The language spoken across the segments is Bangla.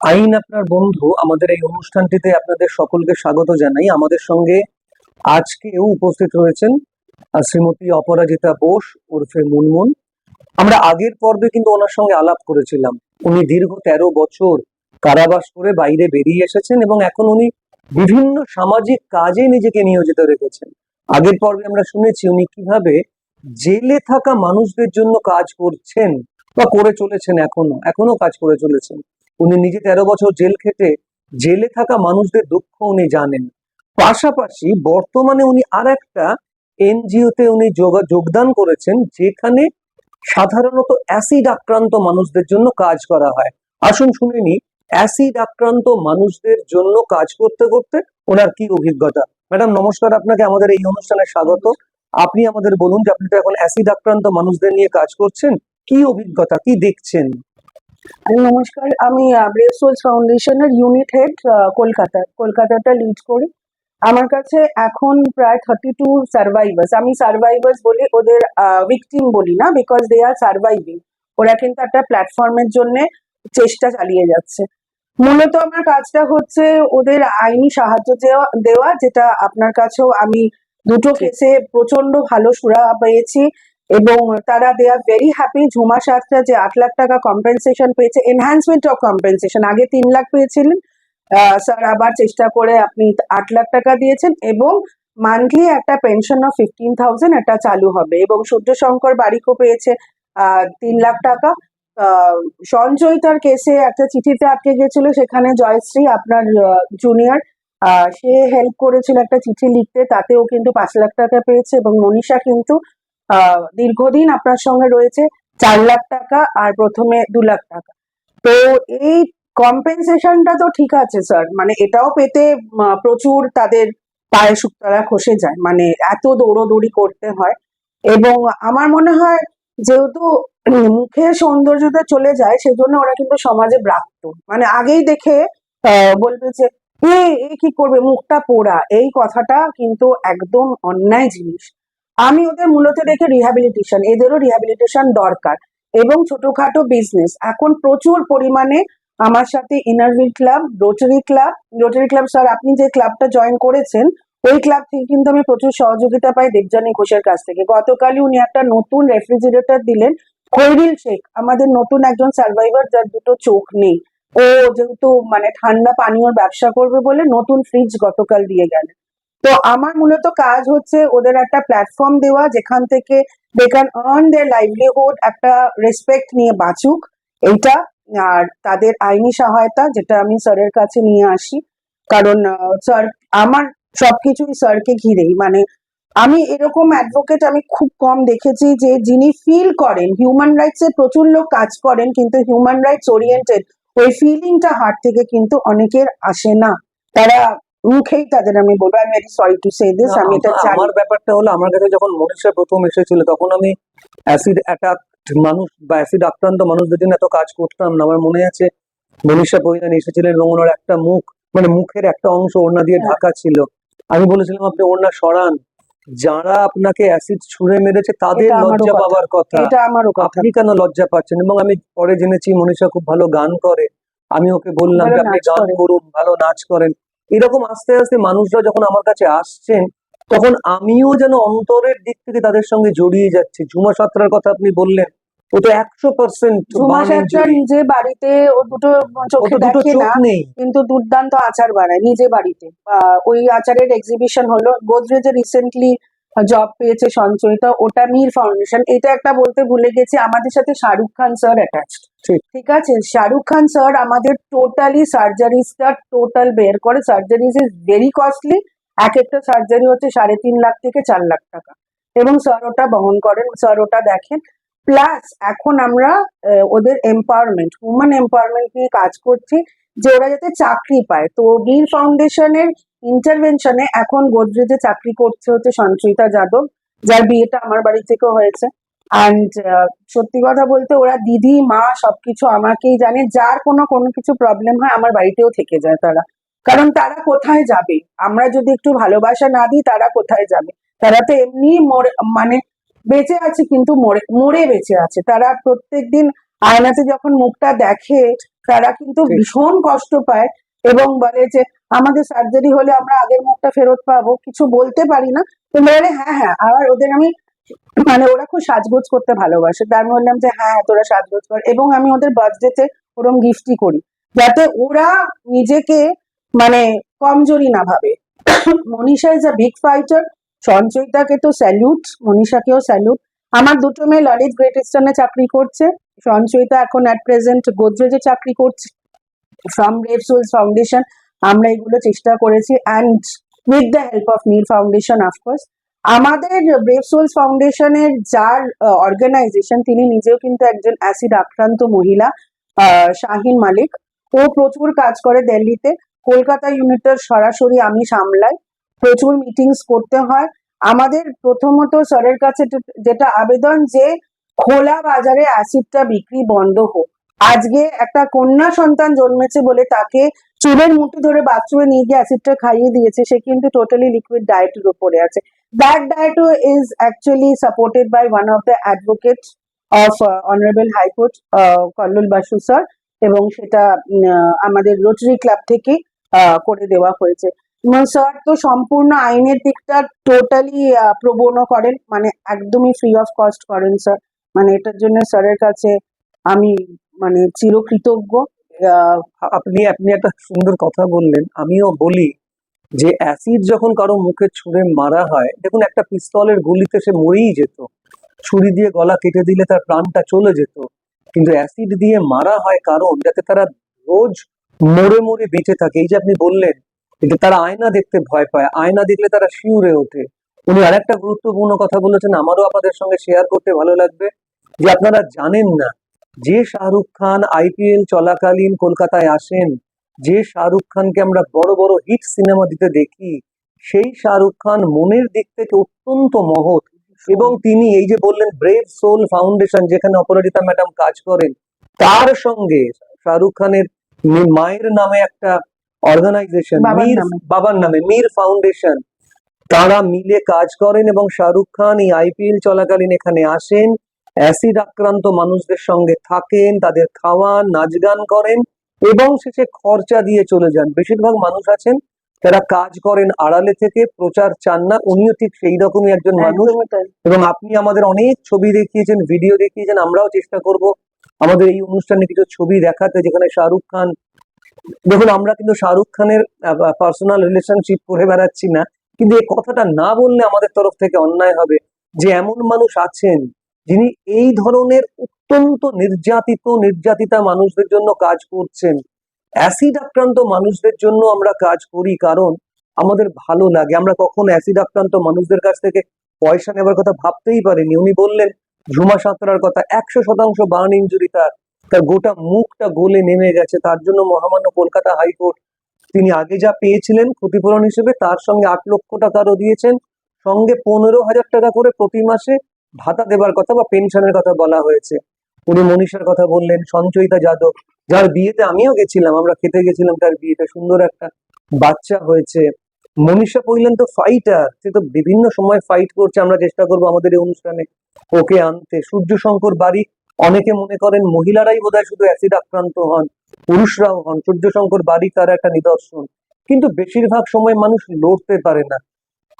আইন আপনার বন্ধু আমাদের এই অনুষ্ঠানটিতে আপনাদের সকলকে স্বাগত জানাই। আমাদের সঙ্গে আজকেও উপস্থিত রয়েছেন আহ, শ্রীমতী অপরাজিতা বোস ওরফে মুনমুন। আমরা আগের পর্বে কিন্তু ওনার সঙ্গে আলাপ করেছিলাম। উনি দীর্ঘ তেরো বছর কারাবাস করে বাইরে বেরিয়ে এসেছেন এবং এখন উনি বিভিন্ন সামাজিক কাজে নিজেকে নিয়োজিত রেখেছেন। আগের পর্বে আমরা শুনেছি উনি কীভাবে জেলে থাকা মানুষদের জন্য কাজ করছেন বা করে চলেছেন এখনও এখনও কাজ করে চলেছেন। উনি নিজে তেরো বছর জেল খেটে জেলে থাকা মানুষদের দুঃখ উনি জানেন। পাশাপাশি বর্তমানে উনি আর একটা এনজিওতে উনি যোগা- যোগদান করেছেন, যেখানে সাধারণত অ্যাসিড আক্রান্ত মানুষদের জন্য কাজ করা হয়। আসুন শুনিনি অ্যাসিড আক্রান্ত মানুষদের জন্য কাজ করতে করতে ওনার কি অভিজ্ঞতা? ম্যাডাম, নমস্কার আপনাকে, আমাদের এই অনুষ্ঠানে স্বাগত। আপনি আমাদের বলুন যে আপনি তো এখন অ্যাসিড আক্রান্ত মানুষদের নিয়ে কাজ করছেন, কি অভিজ্ঞতা, কি দেখছেন? নমস্কার আমি ব্রেভ সোলস ফাউন্ডেশনের ইউনিট হেড কলকাতা কলকাতাটা লিড করি। আমার কাছে এখন প্রায় থার্টি টু সার্ভাইভার্স আমি সার্ভাইভার্স বলি ওদের ভিকটিম বলি না বিকজ দে আর সার্ভাইভিং ওরা কিন্তু একটা প্ল্যাটফর্মের জন্য চেষ্টা চালিয়ে যাচ্ছে। মূলত আমার কাজটা হচ্ছে ওদের আইনি সাহায্য দেওয়া দেওয়া যেটা আপনার কাছেও আমি দুটো কেসে প্রচণ্ড ভালো সুরা পেয়েছি। এবং তারা they are very happy Jhuma সাতটা যে আট লাখ টাকা কম্পেনসেশন পেয়েছে এনহ্যান্সমেন্ট অফ কম্পেনসেশন আগে তিন লাখ পেয়েছিলেন। স্যার আবার চেষ্টা করে আপনি আট লাখ টাকা দিয়েছেন এবং মান্থলি একটা পেনশন অফ ফিফটিন থাউজেন্ড এটা চালু হবে এবং সূর্য শঙ্কর বারিকও পেয়েছে তিন লাখ টাকা। আহ, সঞ্চয়িতার কেসে একটা চিঠিতে আটকে গেছিল সেখানে জয়শ্রী আপনার জুনিয়র সে হেল্প করেছিল একটা চিঠি লিখতে তাতেও কিন্তু পাঁচ লাখ টাকা পেয়েছে এবং মনীষা কিন্তু দীর্ঘদিন আপনার সঙ্গে রয়েছে চার লাখ টাকা আর প্রথমে দু লাখ টাকা। তো এই কম্পেনসেশনটা তো ঠিক আছে স্যার মানে এটাও পেতে প্রচুর তাদের পায়ে শুক্তারা খসে যায়। মানে এত দৌড়োদৌড়ি করতে হয়। এবং আমার মনে হয় যেহেতু মুখে সৌন্দর্যতা চলে যায়, সেজন্য ওরা কিন্তু সমাজে ব্রাত্য। মানে আগেই দেখে বলবে যে এ কি করবে? মুখটা পোড়া। এই কথাটা কিন্তু একদম অন্যায় জিনিস। আমি ওদের মূলত দেখে রিহ্যাবিলিটেশন এদেরও রিহ্যাবিলিটেশন দরকার। এবং ছোটখাটো বিজনেস এখন প্রচুর পরিমাণে আমার সাথে Inner Wheel club Rotary club Rotary club sir আপনি যে ক্লাবটা জয়েন করেছেন, ওই ক্লাব থেকে কিন্তু আমি প্রচুর সহযোগিতা পাই দেবজানী ঘোষের কাছ থেকে। গতকালই উনি একটা নতুন রেফ্রিজারেটর দিলেন খৈরিল শেখ আমাদের নতুন একজন সার্ভাইভার যার দুটো চোখ নেই। ও যেহেতু মানে ঠান্ডা পানীয়র ব্যবসা করবে বলে নতুন ফ্রিজ গতকাল দিয়ে গেলেন। তো আমার মূলত কাজ হচ্ছে ওদের একটা প্ল্যাটফর্ম দেওয়া যেখান থেকে they can earn their livelihood একটা রেসপেক্ট নিয়ে বাঁচুক, এইটা। আর তাদের আইনি সহায়তা যেটা আমি স্যারের কাছে নিয়ে আসি। কারণ স্যার, আমার সবকিছুই স্যারকে ঘিরেই। মানে আমি এরকম অ্যাডভোকেট আমি খুব কম দেখেছি যে যিনি ফিল করেন হিউম্যান রাইটস এর প্রচুর লোক কাজ করেন, কিন্তু হিউম্যান রাইটস ওরিয়েন্টেড ওই ফিলিংটা হার্ট থেকে কিন্তু অনেকের আসে না। তারা মুখেই তাদের আমি বলব আমি very sorry to say this আমি এটা জানি আমার ব্যাপারটা হলো আমার কাছে যখন মনীষা প্রথম এসেছিল তখন আমি অ্যাসিড অ্যাটাক মানুষ বা অ্যাসিড আক্রান্ত মানুষদের জন্য এত কাজ করতাম না। আমার মনে আছে মনীষা পরিধান এসেছিলেন এবং ওনার একটা মুখ মানে মুখের একটা অংশ ওড়না দিয়ে হ্যাঁ। ঢাকা ছিল। আমি বলেছিলাম আপনি ওড়না সরান। যারা আপনাকে অ্যাসিড ছুঁড়ে মেরেছে তাদের লজ্জা। পাওয়ার কথা। এটা আমারও কথা। আপনি কেন লজ্জা পাচ্ছেন? এবং আমি পরে জেনেছি মনীষা খুব ভালো গান করে। আমি ওকে বললাম যে আপনি গান করুন ভালো নাচ করেন। এরকম আস্তে আস্তে মানুষরা যখন আমার কাছে আসছেন তখন আমিও যেন অন্তরের দিক থেকে তাদের সঙ্গে জড়িয়ে যাচ্ছি। ঝুমা সাঁতরার কথা আপনি বললেন ও তো একশো পার্সেন্ট নিজে বাড়িতে ও দুটো চোখে দেখে না নেই। কিন্তু দুর্দান্ত আচার বানায় নিজে বাড়িতে। ওই আচারের এক্সিবিশন হলো। গোদরেজে রিসেন্টলি জব পেয়েছে সঞ্চয়িতা ওটা মীর ফাউন্ডেশন এটা একটা বলতে ভুলে গেছি আমাদের সাথে শাহরুখ খান স্যার অ্যাটাচড ঠিক। আছে? শাহরুখ খান স্যার আমাদের টোটালি সার্জারিসটা টোটাল বের করে। সার্জারিজ ইজ ভেরি কস্টলি এক একটা সার্জারি হচ্ছে সাড়ে তিন লাখ থেকে চার লাখ টাকা। এবং স্যার ওটা বহন করেন স্যার ওটা দেখেন। প্লাস এখন আমরা ওদের এম্পাওয়ারমেন্ট উমেন এম্পাওয়ারমেন্ট নিয়ে কাজ করছি। যে ওরা যাতে চাকরি পায়। তো বীর ফাউন্ডেশনের ইন্টারভেনশনে এখন গোদরেজে চাকরি করছে হচ্ছে সঞ্চয়িতা যাদব, যার বিয়েটা আমার বাড়ি থেকেও হয়েছে। অ্যান্ড সত্যি কথা বলতে ওরা দিদি, মা সবকিছু আমাকেই জানে। যার কোনো কোনো কিছু প্রবলেম হয় আমার বাড়িতেও থেকে যায় তারা। কারণ তারা কোথায় যাবে? আমরা যদি একটু ভালোবাসা না দিই, তারা কোথায় যাবে? তারা তো এমনি মরে মানে বেঁচে আছে কিন্তু মরে মরে বেঁচে আছে। তারা প্রত্যেকদিন আয়নাতে যখন মুখটা দেখে তারা কিন্তু ভীষণ কষ্ট পায় এবং বলে যে আমাদের সার্জারি হলে আমরা আগের মুখটা ফেরত পাবো। কিছু বলতে পারি না। তো বলে হ্যাঁ হ্যাঁ আর ওদের আমি মানে ওরা খুব সাজগোজ করতে ভালোবাসে। তার আমি বললাম যে হ্যাঁ তোরা সাজগোজ কর। এবং আমি ওদের বার্থডেতে ওরম গিফটই করি। যাতে ওরা নিজেকে মানে কমজোরি না ভাবে। Manisha is a big fighter সঞ্চয়িতাকে তো স্যালুট মনীষাকেও স্যালুট আমার দুটো মেয়ে ললিত গ্রেট ইস্টার্নে চাকরি করছে। সঞ্চয়িতা এখন অ্যাট প্রেজেন্ট গোদরেজে চাকরি করছে। ফ্রম সোলস ফাউন্ডেশন আমরা এগুলো চেষ্টা করেছি and with the help of Neel foundation of course আমাদের ব্রেভ সোলস ফাউন্ডেশনের যার অর্গানাইজেশন তিনি নিজেও কিন্তু একজন অ্যাসিড আক্রান্ত মহিলা আহ, শাহিন মালিক। ও প্রচুর কাজ করে দিল্লিতে। কলকাতা ইউনিটের সরাসরি আমি সামলাই। প্রচুর মিটিংস করতে হয়। আমাদের প্রথমত স্যারের কাছে যেটা আবেদন যে খোলা বাজারে অ্যাসিডটা বিক্রি বন্ধ হোক। আজকে একটা কন্যা সন্তান জন্মেছে বলে তাকে চুলের মুঠি ধরে বাথরুমে নিয়ে গিয়ে অ্যাসিডটা খাইয়ে দিয়েছে সে কিন্তু টোটালি লিকুইড ডায়েটের উপরে আছে। That ডায়েটও is actually supported by one of the advocate of honourable high court Kallol Basu sir এবং সেটা আমাদের রোটারি ক্লাব থেকে আহ, করে দেওয়া হয়েছে। স্যার তো সম্পূর্ণ আইনের দিকটা টোটালি প্রবণ করেন। মানে একদমই ফ্রি অফ কস্ট করেন স্যার মানে এটার জন্য স্যারের কাছে আমি মানে চিরকৃতজ্ঞ। আপনি আপনি একটা সুন্দর কথা বললেন। আমিও বলি যে অ্যাসিড যখন কারও মুখে ছুঁড়ে মারা হয়, দেখুন একটা পিস্তলের গুলিতে সে মরেই যেত। ছুরি দিয়ে গলা কেটে দিলে তার প্রাণটা চলে যেত। কিন্তু অ্যাসিড দিয়ে মারা হয় কারণ যাতে তারা রোজ মরে মরে বেঁচে থাকে। এই যে আপনি বললেন যে তারা আয়না দেখতে ভয় পায়। আয়না দেখলে তারা শিউরে ওঠে। উনি আরেকটা গুরুত্বপূর্ণ কথা বলেছেন, আমারও আপনাদের সঙ্গে শেয়ার করতে ভালো লাগবে, যে আপনারা জানেন না, যে শাহরুখ খান আইপিএল চলাকালীন কলকাতায় আসেন, যে শাহরুখ খানকে আমরা বড় বড় হিট সিনেমা দিতে দেখি, সেই শাহরুখ খান মনের দিক থেকে অত্যন্ত মহৎ এবং তিনি এই যে বললেন ব্রেভ সোল ফাউন্ডেশন যেখানে অপরাজিতা ম্যাডাম কাজ করেন, তার সঙ্গে শাহরুখ খানের মায়ের নামে একটা অর্গানাইজেশন মীর বাবার নামে মীর ফাউন্ডেশন তারা মিলে কাজ করেন এবং শাহরুখ খান এই আইপিএল চলাকালীন এখানে আসেন। অ্যাসিড আক্রান্ত মানুষদের সঙ্গে থাকেন তাদের খাওয়ান নাচ গান করেন এবং শেষে খরচা দিয়ে চলে যান। বেশিরভাগ মানুষ আছেন তারা কাজ করেন আড়ালে থেকে প্রচার চান না উনিও ঠিক সেই রকমই একজন মানুষ। এবং আপনি আমাদের অনেক ছবি দেখিয়েছেন ভিডিও দেখিয়েছেন আমরাও চেষ্টা করব আমাদের এই অনুষ্ঠানে কিছু ছবি দেখাতে যেখানে শাহরুখ খান দেখুন, আমরা কিন্তু শাহরুখ খানের পার্সোনাল রিলেশনশিপ করে বেড়াচ্ছি না, কিন্তু এই কথাটা না বললে আমাদের তরফ থেকে অন্যায় হবে। যে এমন মানুষ আছেন, যিনি এই ধরনের অত্যন্ত নির্যাতিত, নির্যাতিতা মানুষদের জন্য কাজ করছেন। অ্যাসিড আক্রান্ত মানুষদের জন্য আমরা কাজ করি, কারণ আমাদের ভালো লাগে। আমরা কখন অ্যাসিড আক্রান্ত মানুষদের কাছ থেকে পয়সা নেবার কথা ভাবতেই পারিনি। উনি বললেন, ঝুমা সাঁতরার কথা, একশো শতাংশ বার্ন ইঞ্জুরি তার। তার গোটা মুখটা গলে নেমে গেছে। তার জন্য মহামান্য কলকাতা হাইকোর্ট তিনি আগে যা পেয়েছিলেন ক্ষতিপূরণ হিসেবে, তার সঙ্গে আট লক্ষ টাকারও দিয়েছেন। সঙ্গে পনেরো হাজার টাকা করে প্রতি মাসে ভাতা দেবার কথা বা পেনশনের কথা বলা হয়েছে। উনি মনীষার কথা বললেন, সঞ্চয়িতা যাদব, যার বিয়েতে আমিও গেছিলাম, আমরা খেতে গেছিলাম তার বিয়েতে সুন্দর একটা বাচ্চা হয়েছে। মনীষা কইলেন তো ফাইটার সে তো বিভিন্ন সময় ফাইট করছে, আমরা চেষ্টা করব আমাদের এই অনুষ্ঠানে ওকে আনতে। সূর্য শঙ্কর বাড়ি অনেকে মনে করেন মহিলারাই বোধহয় শুধু অ্যাসিড আক্রান্ত হন পুরুষরাও হন সূর্য শঙ্কর বাড়ি তার একটা নিদর্শন। কিন্তু বেশিরভাগ সময় মানুষ লড়তে পারে না।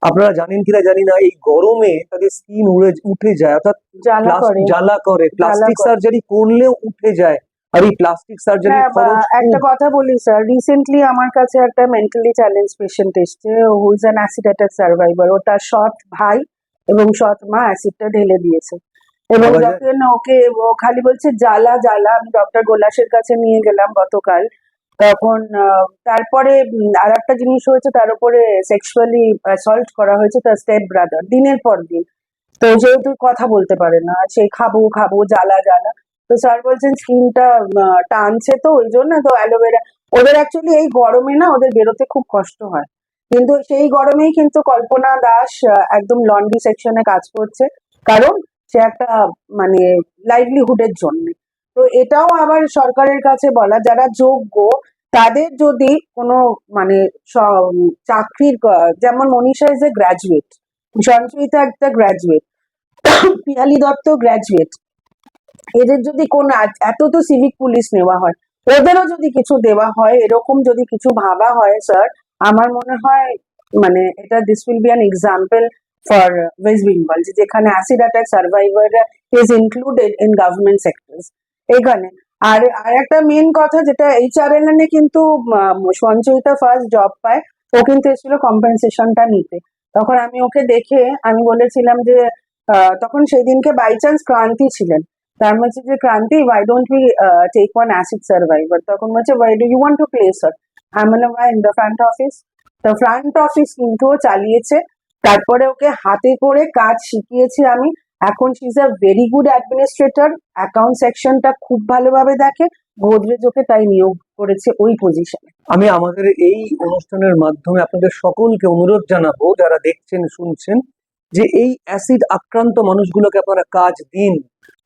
আপনারা জানেন কিনা জানি না এই গরমে তাদের স্কিন উড়ে উঠে যায় অর্থাৎ জ্বালা করে। প্লাস্টিক সার্জারি করলেও উঠে যায়। আর এই প্লাস্টিক সার্জারি হ্যাঁ, খরচ একটা কথা বলি স্যার রিসেন্টলি আমার কাছে একটা মেন্টালি চ্যালেঞ্জ পেশেন্ট এসছে who is an acid attack survivor ও তার সৎ ভাই এবং সৎ মা অ্যাসিডটা ঢেলে দিয়েছে। এবং যখন ওকে ও খালি বলছে জ্বালা জ্বালা আমি ডক্টর গোলাসের কাছে নিয়ে গেলাম গতকাল। তখন তারপরে আর একটা জিনিস হয়েছে তার উপরে সেক্সুয়ালি অ্যাসল্ট করা হয়েছে তার স্টেপ ব্রাদার দিনের পর দিন। তো যেহেতু কথা বলতে পারে না সে খাব খাব জ্বালা জ্বালা। তো স্যার বলছেন স্কিনটা টানছে তো ওই জন্য তো অ্যালোভেরা। ওদের অ্যাকচুয়ালি এই গরমে না ওদের বেরোতে খুব কষ্ট হয়। কিন্তু সেই গরমেই কিন্তু কল্পনা দাস একদম লন্ড্রি সেকশনে কাজ করছে। কারণ সে একটা মানে লাইভলিহুডের জন্য। তো এটাও আবার সরকারের কাছে বলা, যারা যোগ্য, তাদের যদি কোনো মানে চাকরির যেমন Manisha is a graduate Sanchayita একটা গ্রাজুয়েট পিয়ালি দত্ত গ্রাজুয়েট এদের যদি কোন এত তো সিভিক পুলিশ নেওয়া হয়, ওদেরও যদি কিছু দেওয়া হয়, এরকম যদি কিছু ভাবা হয় স্যার আমার মনে হয় মানে এটা this will be an example for West Bengal যেখানে acid attack survivor is included in government sectors এখানে, আর আর একটা মেন কথা যেটা এইচআরএল এ কিন্তু সঞ্চয়িতা ফার্স্ট জব পায়, ও কিন্তু এসেছিল কম্পেনসেশনটা নিতে। তখন আমি ওকে দেখে, আমি বলেছিলাম যে তখন সেই দিনকে বাই চান্স ক্রান্তি ছিলেন। তার বলছে যে, Kranti why don't we take one acid survivor তখন বলছে why do you want to place her আমি বললাম why in the front office তো ফ্রন্ট অফিস কিন্তু চালিয়েছে। তারপরে ওকে হাতে করে কাজ শিখিয়েছি আমি। এখন she is a very good administrator account সেকশনটা খুব ভালোভাবে দেখে। গোদরেজ ওকে তাই নিয়োগ করেছে ওই পজিশনে আমি আমাদের এই অনুষ্ঠানের মাধ্যমে আপনাদের সকলকে অনুরোধ জানাব যারা দেখছেন শুনছেন যে এই অ্যাসিড আক্রান্ত মানুষগুলোকে আপনারা কাজ দিন।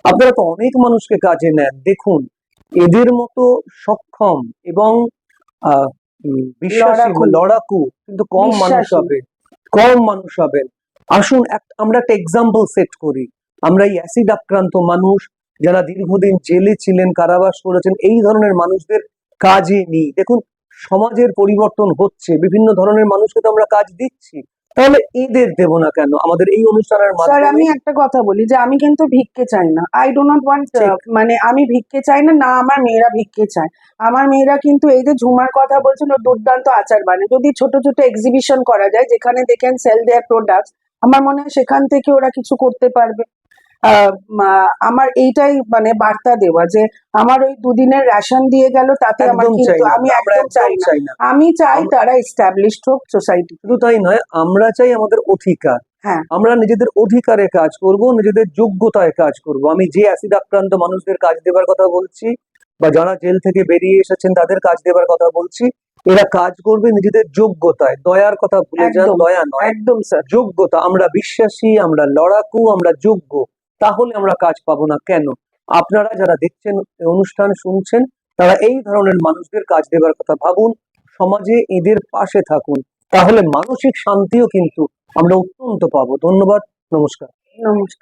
আপনারা তো অনেক মানুষকে কাজে নেন। দেখুন এদের মতো সক্ষম এবং বিশ্বাসী। লড়াকু কিন্তু কম মানুষ হবে। কম মানুষ হবেন। আসুন আমরা একটা এক্সাম্পল সেট করি। আমরা এই অ্যাসিড আক্রান্ত মানুষ যারা দীর্ঘদিন জেলে ছিলেন, কারাবাস করেছেন, এই ধরনের মানুষদের কাজে নিই। দেখুন, সমাজের পরিবর্তন হচ্ছে। বিভিন্ন ধরনের মানুষকে তো আমরা কাজ দিচ্ছি। তাহলে ঈদের দেব না কেন? আমাদের এই অনুষ্ঠানের স্যার আমি একটা কথা বলি যে আমি কিন্তু ভিক্ষে চাই না। আই ডো নট ওয়ান্ট মানে আমি ভিক্ষে চাই না না আমার মেয়েরা ভিক্ষে চায়। আমার মেয়েরা কিন্তু এই যে ঝুমার কথা বলছিল দুর্দান্ত আচার বানে যদি ছোট ছোট এক্সিবিশন করা যায় যেখানে they can sell their products আমার মনে হয় সেখান থেকে ওরা কিছু করতে পারবে। আমার এইটাই মানে বার্তা দেওয়া যে আমার ওই দুদিনের রেশন দিয়ে গেল তাতে আমার কিন্তু আমি একদম চাই না। চাই না। আমি চাই তারা এস্টাবলিশড হোক সোসাইটি শুধু তাই নয় আমরা চাই আমাদের অধিকার। হ্যাঁ। আমরা নিজেদের অধিকারে কাজ করব নিজেদের যোগ্যতায় কাজ করব। আমি যে অ্যাসিড আক্রান্ত মানুষদের কাজ দেবার কথা বলছি বা যারা জেল থেকে বেরিয়ে এসেছেন তাদের কাজ দেবার কথা বলছি এরা কাজ করবে নিজেদের যোগ্যতায়। দয়ার কথা ভুলে যান দয়া নয়। একদম স্যার যোগ্যতা আমরা বিশ্বাসী আমরা লড়াকু আমরা যোগ্য। তাহলে আমরা কাজ পাবো না। কেন? আপনারা যারা দেখছেন, অনুষ্ঠান শুনছেন, তারা এই ধরনের মানুষদের কাজ দেবার কথা ভাবুন, সমাজে এদের পাশে থাকুন। তাহলে মানসিক শান্তিও কিন্তু আমরা অত্যন্ত পাবো। ধন্যবাদ, নমস্কার। নমস্কার।